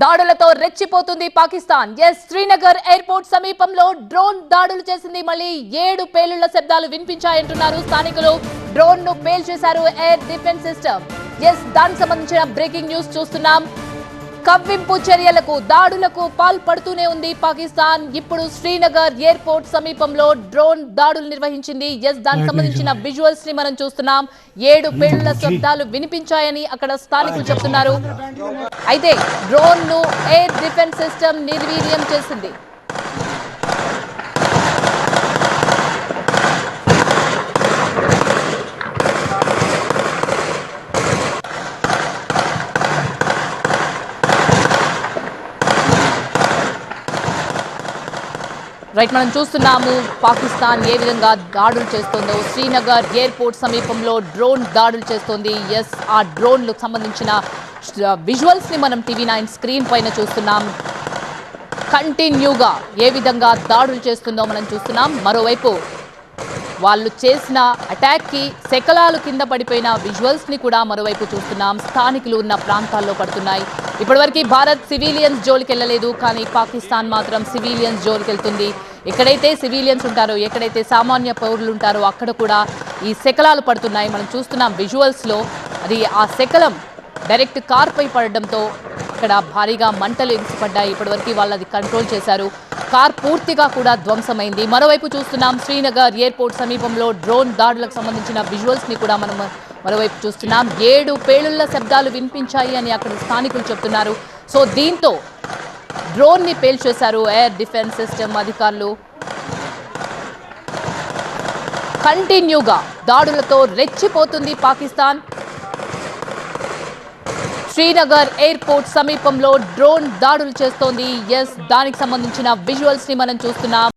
దాడులతో రెచ్చిపోతుంది Pakistan. Yes Srinagar airport సమీపంలో డ్రోన్ దాడులు చేసింది. మళ్ళీ ఏడు పేలుళ్ళ శబ్దాలు వినిపించాయంటున్నారు స్థానికులు. డ్రోన్ను పేల్చేశారు ఎయిర్ డిఫెన్స్ సిస్టమ్. ఎస్ దానికి సంబంధించిన బ్రేకింగ్ న్యూస్ చూస్తున్నాం. కవ్వింపు చర్యలకు దాడులకు పాల్పడుతూనే ఉంది పాకిస్తాన్. ఇప్పుడు శ్రీనగర్ ఎయిర్పోర్ట్ సమీపంలో డ్రోన్ దాడులు నిర్వహించింది. ఎస్ దానికి సంబంధించిన విజువల్స్ని మనం చూస్తున్నాం. ఏడు పేలుళ్ళ శబ్దాలు వినిపించాయని అక్కడ స్థానికులు చెప్తున్నారు. అయితే డ్రోన్ను ఎయిర్ డిఫెన్స్ సిస్టమ్ నిర్వీర్యం చేసింది. రైట్ మనం చూస్తున్నాము పాకిస్తాన్ ఏ విధంగా దాడులు చేస్తుందో. శ్రీనగర్ ఎయిర్పోర్ట్ సమీపంలో డ్రోన్ దాడులు చేస్తోంది. ఎస్ ఆ డ్రోన్లకు సంబంధించిన విజువల్స్ని మనం టీవీ నైన్ స్క్రీన్ పైన చూస్తున్నాం. కంటిన్యూగా ఏ విధంగా దాడులు చేస్తుందో మనం చూస్తున్నాం. మరోవైపు వాళ్ళు చేసిన అటాక్కి శకలాలు కింద పడిపోయిన విజువల్స్ని కూడా మరోవైపు చూస్తున్నాం. స్థానికులు ఉన్న ప్రాంతాల్లో పడుతున్నాయి. ఇప్పటివరకు భారత్ సివిలియన్స్ జోలికి వెళ్ళలేదు కానీ పాకిస్తాన్ మాత్రం సివిలియన్స్ జోలికి వెళ్తుంది ఎక్కడైతే సివిలియన్స్ ఉంటారో ఎక్కడైతే సామాన్య పౌరులు ఉంటారో అక్కడ కూడా ఈ శకలాలు పడుతున్నాయి. మనం చూస్తున్నాం విజువల్స్లో అది ఆ శకలం డైరెక్ట్ కార్ పై పడడంతో అక్కడ భారీగా మంటలు ఎగిసిపడ్డాయి ఇప్పటివరకు వాళ్ళు అది కంట్రోల్ చేశారు. కార్ పూర్తిగా కూడా ధ్వంసమైంది. మరోవైపు చూస్తున్నాం శ్రీనగర్ ఎయిర్పోర్ట్ సమీపంలో డ్రోన్ దాడులకు సంబంధించిన విజువల్స్ని కూడా మనం మరోవైపు చూస్తున్నాం. ఏడు పేలుళ్ళ శబ్దాలు వినిపించాయి అని అక్కడ స్థానికులు చెప్తున్నారు. సో దీంతో డ్రోన్ని పేల్చేశారు ఎయిర్ డిఫెన్స్ సిస్టమ్ అధికారులు. కంటిన్యూగా దాడులతో రెచ్చిపోతుంది పాకిస్తాన్. శ్రీనగర్ ఎయిర్పోర్ట్ సమీపంలో డ్రోన్ దాడులు చేస్తోంది. ఎస్ దానికి సంబంధించిన విజువల్స్ని మనం చూస్తున్నాం.